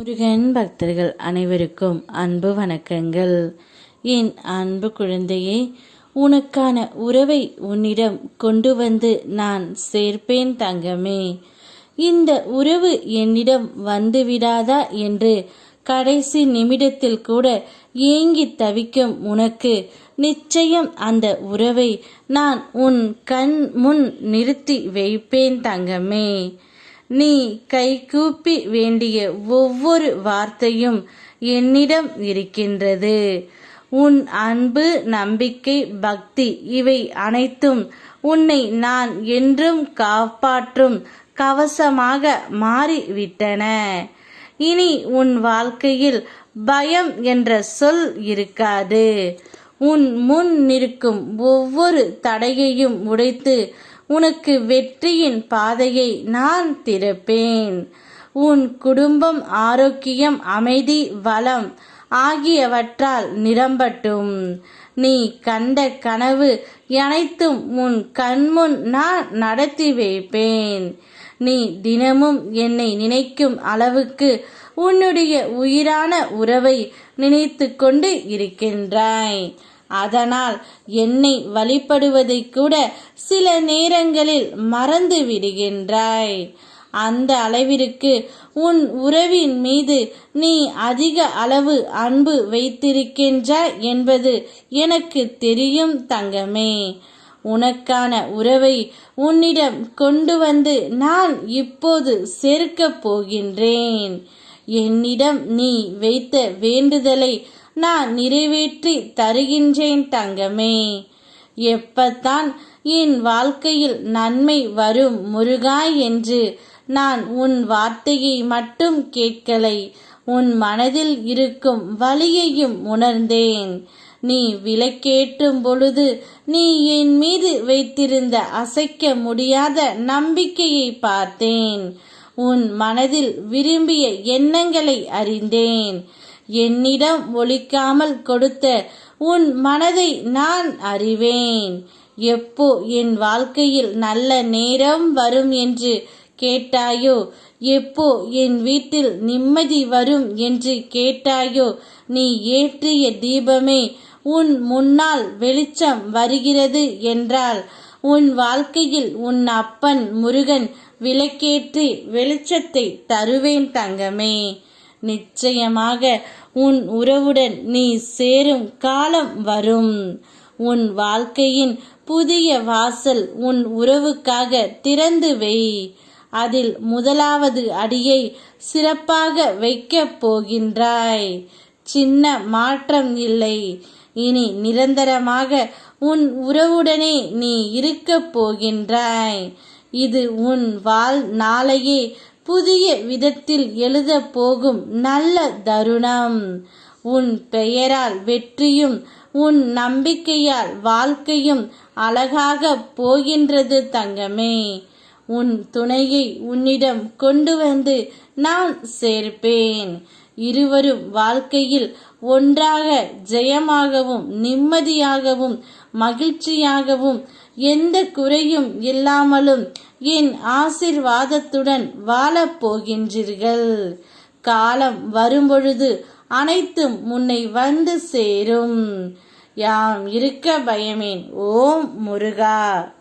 முருகன் பக்தர்கள் அனைவருக்கும் அன்பு வணக்கங்கள். என் அன்பு குழந்தையே உனக்கான உறவை உன்னிடம் கொண்டு வந்து நான் சேர்ப்பேன் தங்கமே. இந்த உறவு என்னிடம் வந்து விடாதா என்று கடைசி நிமிடத்தில் கூட ஏங்கி தவிக்கும் உனக்கு நிச்சயம் அந்த உறவை நான் உன் கண் முன் நிறுத்தி வைப்பேன் தங்கமே. நீ கைகூப்பி வேண்டிய ஒவ்வொரு வார்த்தையும் என்னிடம் இருக்கின்றது. உன் அன்பு நம்பிக்கை பக்தி இவை அனைத்தும் உன்னை நான் என்றும் காப்பாற்றும் கவசமாக மாறிவிட்டன. இனி உன் வாழ்க்கையில் பயம் என்ற சொல் இருக்காது. உன் முன் நிற்கும் ஒவ்வொரு தடையையும் உடைத்து உனக்கு வெற்றியின் பாதையை நான் திறப்பேன் உன் குடும்பம் ஆரோக்கியம் அமைதி வளம் ஆகியவற்றால் நிரம்பட்டும். நீ கண்ட கனவு அனைத்தும் உன் கண்முன் நான் நடத்தி வைப்பேன். நீ தினமும் என்னை நினைக்கும் அளவுக்கு உன்னுடைய உயிரான உறவை நினைத்து கொண்டு இருக்கின்றாய். அதனால் என்னை வழிபடுவதை கூட சில நேரங்களில் மறந்து விடுகின்றாய். அந்த அளவிற்கு உன் உறவின் மீது நீ அதிக அளவு அன்பு வைத்திருக்கின்றாய் என்பது எனக்கு தெரியும் தங்கமே. உனக்கான உறவை உன்னிடம் கொண்டு வந்து நான் இப்போது சேர்க்கப் போகின்றேன். என்னிடம் நீ வைத்த வேண்டுதலை நான் நிறைவேற்றி தருகின்றேன் தங்கமே. எப்பத்தான் என் வாழ்க்கையில் நன்மை வரும் முருகா என்று நான் உன் வார்த்தையை மட்டும் கேட்கலை உன் மனதில் இருக்கும் வலியையும் உணர்ந்தேன். நீ விலக்கேட்டும் பொழுது நீ என் மீது வைத்திருந்த அசைக்க முடியாத நம்பிக்கையை பார்த்தேன். உன் மனதில் விரும்பிய எண்ணங்களை அறிந்தேன். என்னிடம் ஒழிக்காமல் கொடுத்த உன் மனதை நான் அறிவேன். எப்போ என் வாழ்க்கையில் நல்ல நேரம் வரும் என்று கேட்டாயோ? எப்போ என் வீட்டில் நிம்மதி வரும் என்று கேட்டாயோ? நீ ஏற்றிய தீபமே உன் முன்னால் வெளிச்சம் வருகிறது என்றால் உன் வாழ்க்கையில் உன் அப்பன் முருகன் விளக்கேற்றி வெளிச்சத்தை தருவேன் தங்கமே. நிச்சயமாக உன் உறவுடன் நீ சேரும் காலம் வரும். உன் வாழ்க்கையின் புதிய வாசல் உன் உறவுக்காக திறந்து வை. அதில் முதலாவது அடியை சிறப்பாக வைக்கப் போகின்றாய். சின்ன மாற்றம் இல்லை. இனி நிரந்தரமாக உன் உறவுடனே நீ இருக்கப் போகின்றாய். இது உன் வாழ் நாளையே புதிய விதத்தில் எழுத போகும் நல்ல தருணம். உன் பெயரால் வெற்றியும் உன் நம்பிக்கையால் வாழ்க்கையும் அழகாக போகின்றது தங்கமே. உன் துணையை உன்னிடம் கொண்டு வந்து நான் சேர்ப்பேன். இருவரும் வாழ்க்கையில் ஒன்றாக ஜெயமாகவும் நிம்மதியாகவும் மகிழ்ச்சியாகவும் எந்த குறையும் இல்லாமலும் என் ஆசிர்வாதத்துடன் வாழப் போகின்றீர்கள் காலம் வரும்பொழுது அனைத்தும் முன்னை வந்து சேரும். யாம் இருக்க பயமேன் ஓம் முருகா.